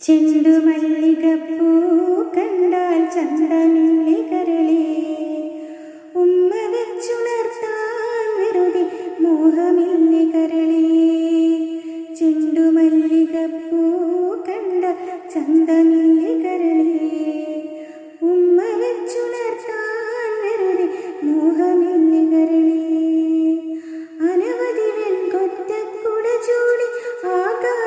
ചെണ്ടുമല്ലികപ്പൂ കണ്ടാൽ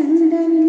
ಚಂದನ